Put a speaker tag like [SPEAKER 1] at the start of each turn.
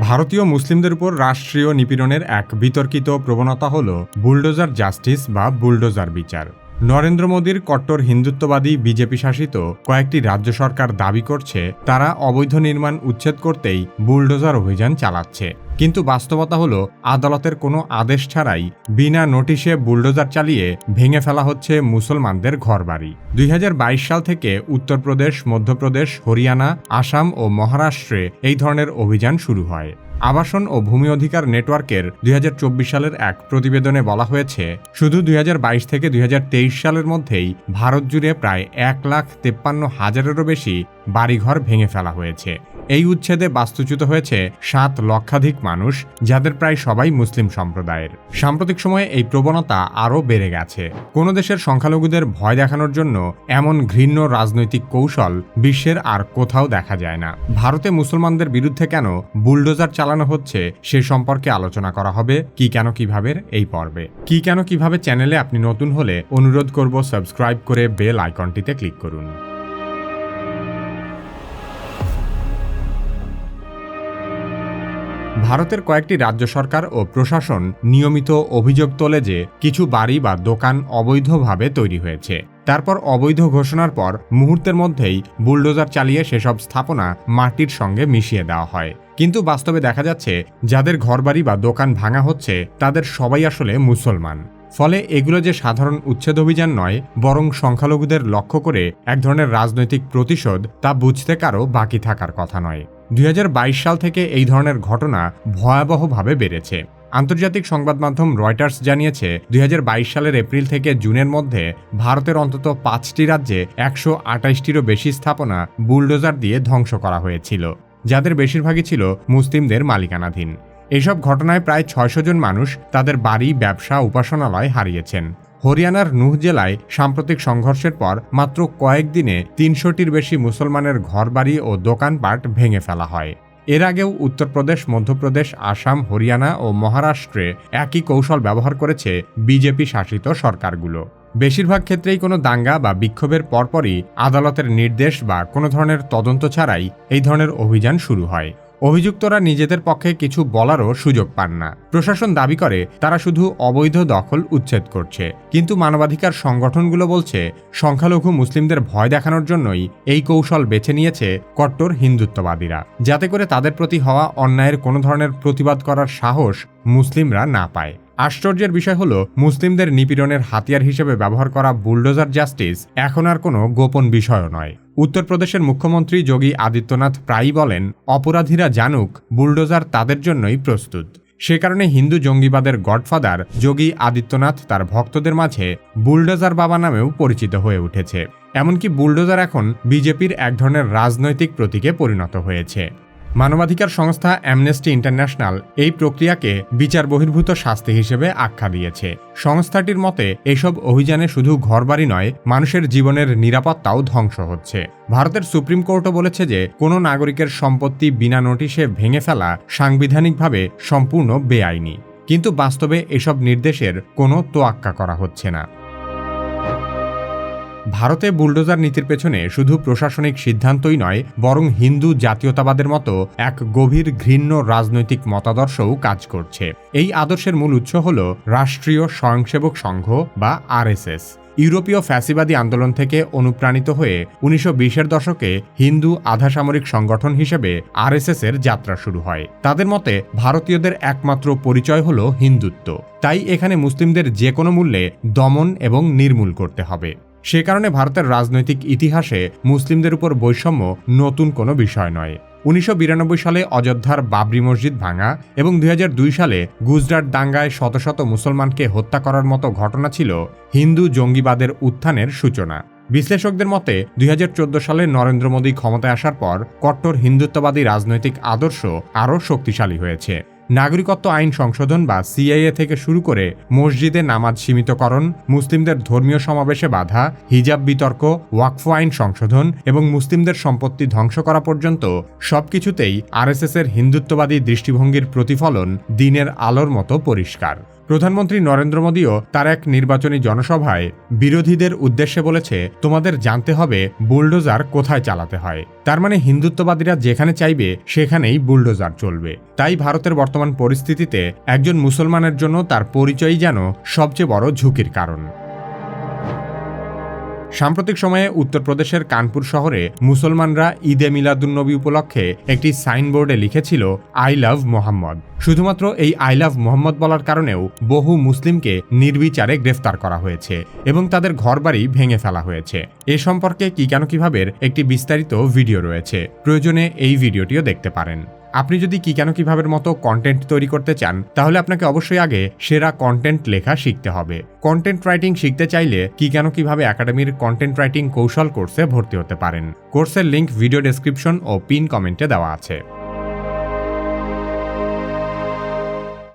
[SPEAKER 1] ভারতীয় মুসলিমদের উপর রাষ্ট্রীয় নিপীড়নের এক বিতর্কিত প্রবণতা হল বুলডোজার জাস্টিস বা বুলডোজার বিচার। নরেন্দ্র মোদীর কট্টর হিন্দুত্ববাদী বিজেপি শাসিত কয়েকটি রাজ্য সরকার দাবি করছে, তারা অবৈধ নির্মাণ উচ্ছেদ করতেই বুলডোজার অভিযান চালাচ্ছে। কিন্তু বাস্তবতা হলো, আদালতের কোনো আদেশ ছাড়াই বিনা নোটিশে বুলডোজার চালিয়ে ভেঙে ফেলা হচ্ছে মুসলমানদের ঘরবাড়ি। দুই হাজার বাইশ সাল থেকে উত্তরপ্রদেশ, মধ্যপ্রদেশ, হরিয়ানা, আসাম ও মহারাষ্ট্রে এই ধরনের অভিযান শুরু হয়। আবাসন ও ভূমি অধিকার নেটওয়ার্কের দুই হাজার চব্বিশ সালের এক প্রতিবেদনে বলা হয়েছে, শুধু দুই হাজার বাইশ থেকে দুই হাজার তেইশ সালের মধ্যেই ভারত জুড়ে প্রায় এক লাখ তেপ্পান্ন হাজারেরও বেশি বাড়িঘর ভেঙে ফেলা হয়েছে। এই উচ্ছেদে বাস্তুচ্যুত হয়েছে সাত লক্ষাধিক মানুষ, যাদের প্রায় সবাই মুসলিম সম্প্রদায়ের। সাম্প্রতিক সময়ে এই প্রবণতা আরও বেড়ে গেছে। কোনো দেশের সংখ্যালঘুদের ভয় দেখানোর জন্য এমন ঘৃণ্য রাজনৈতিক কৌশল বিশ্বের আর কোথাও দেখা যায় না। ভারতে মুসলমানদের বিরুদ্ধে কেন বুলডোজার চালানো হচ্ছে, সে সম্পর্কে আলোচনা করা হবে কি কেন কীভাবে এই পর্বে। কি কেন কীভাবে চ্যানেলে আপনি নতুন হলে অনুরোধ করব সাবস্ক্রাইব করে বেল আইকনটিতে ক্লিক করুন। ভারতের কয়েকটি রাজ্য সরকার ও প্রশাসন নিয়মিত অভিযোগ তোলে যে কিছু বাড়ি বা দোকান অবৈধভাবে তৈরি হয়েছে। তারপর অবৈধ ঘোষণার পর মুহূর্তের মধ্যেই বুলডোজার চালিয়ে সেসব স্থাপনা মাটির সঙ্গে মিশিয়ে দেওয়া হয়। কিন্তু বাস্তবে দেখা যাচ্ছে, যাদের ঘরবাড়ি বা দোকান ভাঙা হচ্ছে, তাদের সবাই আসলে মুসলমান। ফলে এগুলো যে সাধারণ উচ্ছেদ অভিযান নয়, বরং সংখ্যালঘুদের লক্ষ্য করে এক ধরনের রাজনৈতিক প্রতিশোধ তা বুঝতে কারও বাকি থাকার কথা নয়। দুই সাল থেকে এই ধরনের ঘটনা ভয়াবহভাবে বেড়েছে। আন্তর্জাতিক সংবাদ মাধ্যম রয়টার্স জানিয়েছে, দুই হাজার বাইশ সালের এপ্রিল থেকে জুনের মধ্যে ভারতের অন্তত পাঁচটি রাজ্যে একশো আটাইশটিরও বেশি স্থাপনা বুলডোজার দিয়ে ধ্বংস করা হয়েছিল। যাদের বেশিরভাগই ছিল মুসলিমদের মালিকানাধীন। এসব ঘটনায় প্রায় ছয়শো জন মানুষ তাদের বাড়ি, ব্যবসা, উপাসনালয় হারিয়েছেন। হরিয়ানার নুহ জেলায় সাম্প্রতিক সংঘর্ষের পর মাত্র কয়েকদিনে তিনশোটির বেশি মুসলমানের ঘরবাড়ি ও দোকানপাট ভেঙে ফেলা হয়। এর আগেও উত্তরপ্রদেশ, মধ্যপ্রদেশ, আসাম, হরিয়ানা ও মহারাষ্ট্রে একই কৌশল ব্যবহার করেছে বিজেপি শাসিত সরকারগুলো। বেশিরভাগ ক্ষেত্রেই কোনো দাঙ্গা বা বিক্ষোভের পরপরই আদালতের নির্দেশ বা কোনো ধরনের তদন্ত ছাড়াই এই ধরনের অভিযান শুরু হয়। অভিযুক্তরা নিজেদের পক্ষে কিছু বলারও সুযোগ পান না। প্রশাসন দাবি করে, তারা শুধু অবৈধ দখল উচ্ছেদ করছে। কিন্তু মানবাধিকার সংগঠনগুলো বলছে, সংখ্যালঘু মুসলিমদের ভয় দেখানোর জন্যই এই কৌশল বেছে নিয়েছে কট্টর হিন্দুত্ববাদীরা। যাতে করে তাদের প্রতি হওয়া অন্যায়ের কোনো ধরনের প্রতিবাদ করার সাহস মুসলিমরা না পায়। আশ্চর্যের বিষয় হলো, মুসলিমদের নিপীড়নের হাতিয়ার হিসেবে ব্যবহার করা বুলডোজার জাস্টিস এখন আর কোনো গোপন বিষয়ও নয়। উত্তরপ্রদেশের মুখ্যমন্ত্রী যোগী আদিত্যনাথ প্রায়ই বলেন, অপরাধীরা জানুক, বুলডোজার তাদের জন্যই প্রস্তুত। সে কারণে হিন্দু জঙ্গিবাদের গডফাদার যোগী আদিত্যনাথ তার ভক্তদের মাঝে বুলডোজার বাবা নামেও পরিচিত হয়ে উঠেছে। এমনকি বুলডোজার এখন বিজেপির এক ধরনের রাজনৈতিক প্রতীকে পরিণত হয়েছে। মানবাধিকার সংস্থা অ্যামনেস্টি ইন্টারন্যাশনাল এই প্রক্রিয়াকে বিচার বহির্ভূত শাস্তি হিসেবে আখ্যা দিয়েছে। সংস্থাটির মতে, এসব অভিযানে শুধু ঘরবাড়ি নয়, মানুষের জীবনের নিরাপত্তাও ধ্বংস হচ্ছে। ভারতের সুপ্রিম কোর্টও বলেছে যে, কোনো নাগরিকের সম্পত্তি বিনা নোটিশে ভেঙে ফেলা সাংবিধানিকভাবে সম্পূর্ণ বেআইনি। কিন্তু বাস্তবে এসব নির্দেশের কোনো তোয়াক্কা করা হচ্ছে না। ভারতে বুলডোজার নীতির পেছনে শুধু প্রশাসনিক সিদ্ধান্তই নয়, বরং হিন্দু জাতীয়তাবাদের মতো এক গভীর ঘৃণ্য রাজনৈতিক মতাদর্শও কাজ করছে। এই আদর্শের মূল উৎস হল রাষ্ট্রীয় স্বয়ংসেবক সংঘ বা আরএসএস। ইউরোপীয় ফ্যাসিবাদী আন্দোলন থেকে অনুপ্রাণিত হয়ে উনিশশো বিশের দশকে হিন্দু আধাসামরিক সংগঠন হিসেবে আরএসএস এর যাত্রা শুরু হয়। তাদের মতে, ভারতীয়দের একমাত্র পরিচয় হল হিন্দুত্ব। তাই এখানে মুসলিমদের যে কোনো মূল্যে দমন এবং নির্মূল করতে হবে। সে কারণে ভারতের রাজনৈতিক ইতিহাসে মুসলিমদের উপর বৈষম্য নতুন কোনো বিষয় নয়। উনিশশো সালে অযোধ্যার বাবরি মসজিদ ভাঙা এবং দুই হাজার দুই সালে গুজরাট দাঙ্গায় শত শত মুসলমানকে হত্যা করার মতো ঘটনা ছিল হিন্দু জঙ্গিবাদের উত্থানের সূচনা। বিশ্লেষকদের মতে, দুই হাজার চোদ্দ সালে নরেন্দ্র মোদী ক্ষমতায় আসার পর কট্টর হিন্দুত্ববাদী রাজনৈতিক আদর্শ আরও শক্তিশালী হয়েছে। নাগরিকত্ব আইন সংশোধন বা সিআইএ থেকে শুরু করে মসজিদে নামাজ সীমিতকরণ, মুসলিমদের ধর্মীয় সমাবেশে বাধা, হিজাব বিতর্ক, ওয়াকফ আইন সংশোধন এবং মুসলিমদের সম্পত্তি ধ্বংস করা পর্যন্ত সবকিছুতেই আরএসএসের হিন্দুত্ববাদী দৃষ্টিভঙ্গির প্রতিফলন দিনের আলোর মতো পরিষ্কার। প্রধানমন্ত্রী নরেন্দ্র মোদীও তার এক নির্বাচনী জনসভায় বিরোধীদের উদ্দেশ্যে বলেছে, তোমাদের জানতে হবে বুলডোজার কোথায় চালাতে হয়। তার মানে হিন্দুত্ববাদীরা যেখানে চাইবে, সেখানেই বুলডোজার চলবে। তাই ভারতের বর্তমান পরিস্থিতিতে একজন মুসলমানের জন্য তার পরিচয়ই যেন সবচেয়ে বড় ঝুঁকির কারণ। সাম্প্রতিক সময়ে উত্তরপ্রদেশের কানপুর শহরে মুসলমানরা ঈদে মিলাদুন্নবী উপলক্ষে একটি সাইনবোর্ডে লিখেছিল আই লাভ মোহাম্মদ শুধুমাত্র এই আই লাভ মোহাম্মদ বলার কারণেও বহু মুসলিমকে নির্বিচারে গ্রেফতার করা হয়েছে এবং তাদের ঘরবাড়ি ভেঙে ফেলা হয়েছে। এ সম্পর্কে কি কেন কীভাবে একটি বিস্তারিত ভিডিও রয়েছে। প্রয়োজনে এই ভিডিওটিও দেখতে পারেন। আপনি যদি কি কেন কীভাবে মতো কন্টেন্ট তৈরি করতে চান, তাহলে আপনাকে অবশ্যই আগে সেরা কন্টেন্ট লেখা শিখতে হবে। কন্টেন্ট রাইটিং শিখতে চাইলে কি কেন কীভাবে একাডেমির কন্টেন্ট রাইটিং কৌশল কোর্সে ভর্তি হতে পারেন। কোর্সের লিংক ভিডিও ডেসক্রিপশন ও পিন কমেন্টে দেওয়া আছে।